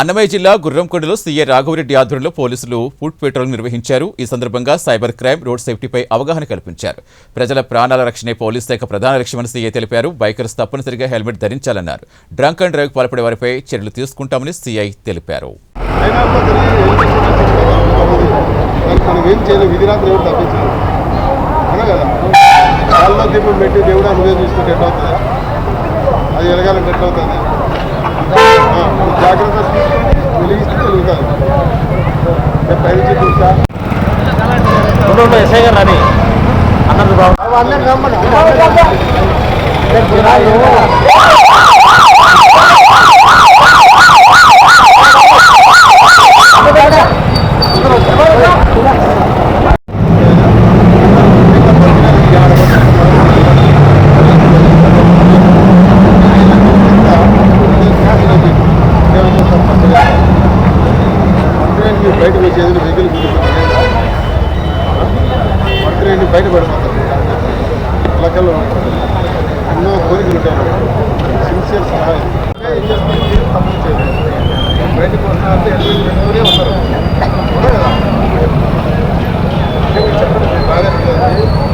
అన్నమయ్య జిల్లా గుర్రంకొండలో సీఏ రాఘవరెడ్డి ఆధ్వర్యంలో పోలీసులు ఫుడ్ పెట్రోల్ నిర్వహించారు. ఈ సందర్భంగా సైబర్ క్రైమ్ రోడ్ సేఫ్టీపై అవగాహన కల్పించారు. ప్రజల ప్రాణాల రక్షణే పోలీస్ శాఖ ప్రధాన లక్ష్యమని సీఏ తెలిపారు. బైకర్స్ తప్పనిసరిగా హెల్మెట్ ధరించాలన్నారు. డ్రంక్ అండ్ డ్రైవ్ పాల్పడే వారిపై చర్యలు తీసుకుంటామని సీఐ తెలిపారు. దేవుడు అది ఎలగాలంటే ఎట్లా అవుతుంది? జాగ్రత్త తీసుకొని వెలిగిస్తే వెలుగుతుంది నేను పైనుంచి చూసా ఎస్ఐ గారు రాని అన్నది బాబు కోరికలు సిన్సియర్ సహాయం తప్పు చేయలేదు బయటకు వస్తున్నారంటే హెల్మెట్ వస్తారు చెప్పండి బాగా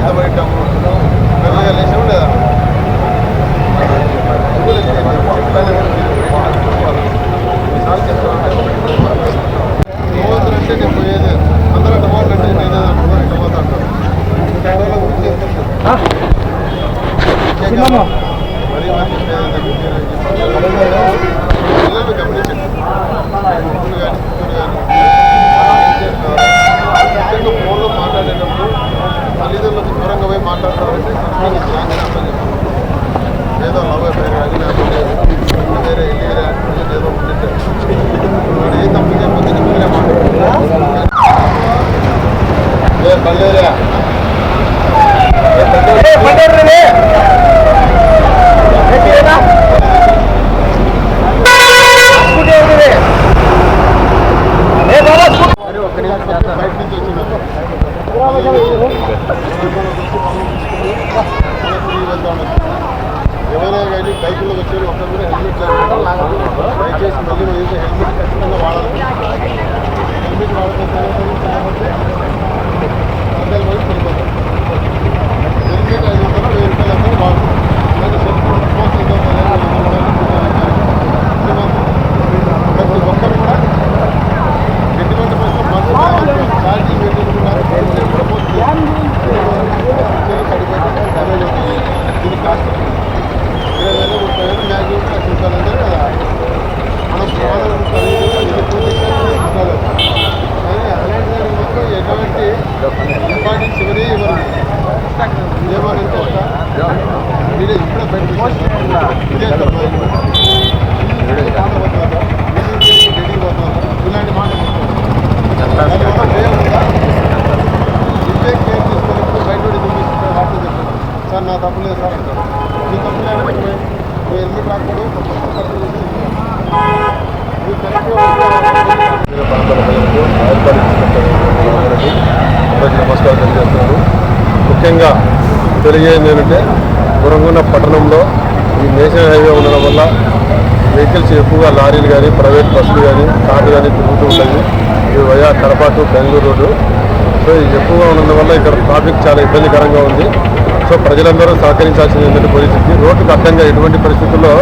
Have a great day. ఒక్క నిమిషం బయట నుంచి వచ్చిన తెలియజేయండి ఏంటంటే గురంగున్న పట్టణంలో ఈ నేషనల్ హైవే ఉండడం వల్ల వెహికల్స్ ఎక్కువగా లారీలు కానీ ప్రైవేట్ బస్సులు కానీ కార్లు కానీ తిరుగుతూ ఉంటాయి. ఇది via Kadapa to Bengaluru road. So ఇది ఎక్కువగా ఉండడం వల్ల ఇక్కడ ట్రాఫిక్ చాలా ఇబ్బందికరంగా ఉంది. సో ప్రజలందరూ సహకరించాల్సింది ఏంటంటే పోలీసులకి రోడ్డుకు అడ్డంగా ఎటువంటి పరిస్థితుల్లో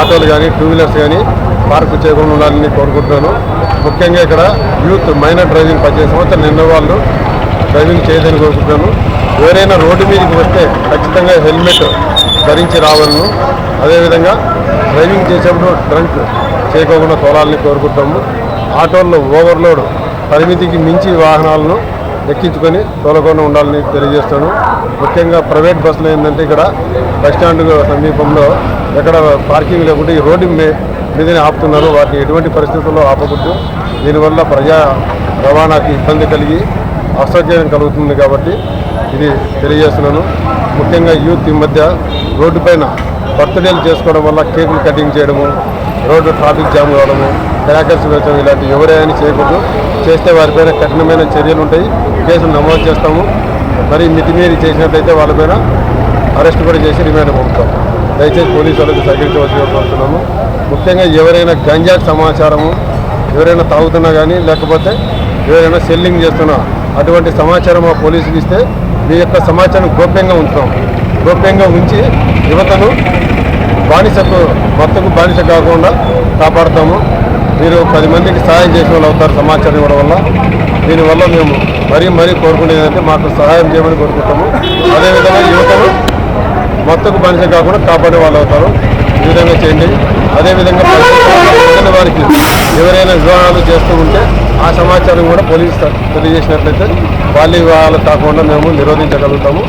ఆటోలు కానీ టూ వీలర్స్ కానీ పార్క్ చేయకుండా ఉండాలని కోరుకుంటున్నాను. ముఖ్యంగా ఇక్కడ యూత్ మైనర్ డ్రైవింగ్ పద్దెనిమిది సంవత్సరాలు నిన్న వాళ్ళు డ్రైవింగ్ చేయదని కోరుకుంటున్నాను. ఎవరైనా రోడ్డు మీదకి వస్తే ఖచ్చితంగా హెల్మెట్ ధరించి రావాలను. అదేవిధంగా డ్రైవింగ్ చేసేప్పుడు డ్రంక్ చేయకోకుండా తోలాలని కోరుకుంటాము. ఆటోల్లో ఓవర్లోడ్ పరిమితికి మించి వాహనాలను ఎక్కించుకొని తోలకుండా ఉండాలని తెలియజేస్తాను. ముఖ్యంగా ప్రైవేట్ బస్సులు ఏంటంటే ఇక్కడ బస్టాండ్ సమీపంలో ఎక్కడ పార్కింగ్ లేకుండా ఈ రోడ్డు మీ మీదనే ఆపుతున్నారు. వాటిని ఎటువంటి పరిస్థితుల్లో ఆపకూడదు. దీనివల్ల ప్రజా రవాణాకి ఇబ్బంది కలిగి అసౌకర్యం కలుగుతుంది కాబట్టి ఇది తెలియజేస్తున్నాను. ముఖ్యంగా యూత్ ఈ మధ్య రోడ్డు పైన బర్త్డేలు చేసుకోవడం వల్ల కేకులు కటింగ్ చేయడము రోడ్డు ట్రాఫిక్ జామ్ కావడము క్రాకర్స్ వేయడం ఇలాంటివి ఎవరైనా చేయకూడదు. చేస్తే వారిపైన కఠినమైన చర్యలు ఉంటాయి. కేసులు నమోదు చేస్తాము. మరి మితిమీరి చేసినట్లయితే వాళ్ళపైన అరెస్ట్ కూడా చేసి రిమాండ్ పంపుతాం దయచేసి పోలీసు వాళ్ళకి సహకరించవలసి కోరుతున్నాము. ముఖ్యంగా ఎవరైనా గంజా సమాచారము ఎవరైనా తాగుతున్నా కానీ లేకపోతే ఎవరైనా సెల్లింగ్ చేస్తున్నా అటువంటి సమాచారం మా పోలీసుకి ఇస్తే మీ యొక్క సమాచారం గోప్యంగా ఉంచుతాం. గోప్యంగా ఉంచి యువతను బానిసకు భర్తకు బానిస కాకుండా కాపాడుతాము. మీరు పది మందికి సహాయం చేసిన వాళ్ళు అవుతారు సమాచారం ఇవ్వడం వల్ల. దీనివల్ల మేము మరీ మరీ కోరుకునేది అంటే మాకు సహాయం చేయమని కోరుకుంటాము. అదేవిధంగా యువతను మత్తుకు బానిస కాకుండా కాపాడే వాళ్ళు అవుతారు. ఈ విధంగా చేయండి. అదేవిధంగా వారికి ఎవరైనా వివాహాలు చేస్తూ ఉంటే ఆ సమాచారం కూడా పోలీసు తెలియజేసినట్లయితే వాళ్ళు వాళ్ళు కాకుండా మేము నిరోధించగలుగుతాము.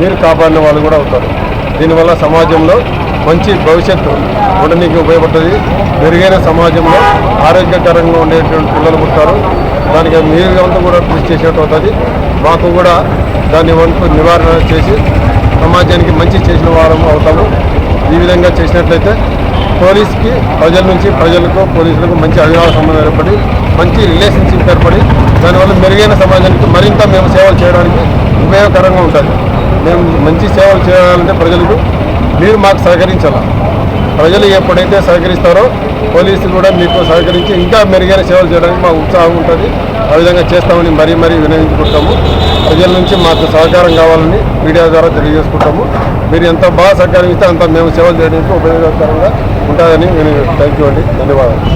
మీరు కాపాడిన వాళ్ళు కూడా అవుతారు. దీనివల్ల సమాజంలో మంచి భవిష్యత్తు ఉండడానికి ఉపయోగపడుతుంది. మెరుగైన సమాజంలో ఆరోగ్యకరంగా ఉండేటువంటి పిల్లలు పుడతారు. దానికి మీరు అంతా కూడా కృషి చేసేట్టు అవుతుంది. మాకు కూడా దాన్ని వంతు నివారణ చేసి సమాజానికి మంచి చేసిన వారం అవుతాము. ఈ విధంగా చేసినట్లయితే పోలీస్కి ప్రజల నుంచి ప్రజలకు పోలీసులకు మంచి అభినవ సంబంధం ఏర్పడి మంచి రిలేషన్షిప్ ఏర్పడి దానివల్ల మెరుగైన సమాజానికి మరింత మేము సేవలు చేయడానికి ఉపయోగకరంగా ఉంటుంది. మేము మంచి సేవలు చేయాలంటే ప్రజలకు మీరు మాకు సహకరించాల? ప్రజలు ఎప్పుడైతే సహకరిస్తారో పోలీసులు కూడా మీకు సహకరించి ఇంకా మెరుగైన సేవలు చేయడానికి మాకు ఉత్సాహం ఉంటుంది. ఆ విధంగా చేస్తామని మరీ మరీ వినయించుకుంటాము ప్రజల నుంచి మాకు సహకారం కావాలని మీడియా ద్వారా తెలియజేసుకుంటాము. మీరు ఎంత బాగా సహకరిస్తే అంత మేము సేవలు చేయడానికి ఉపయోగకరంగా ఉంటుందని నేను థ్యాంక్ యూ అండి ధన్యవాదాలు.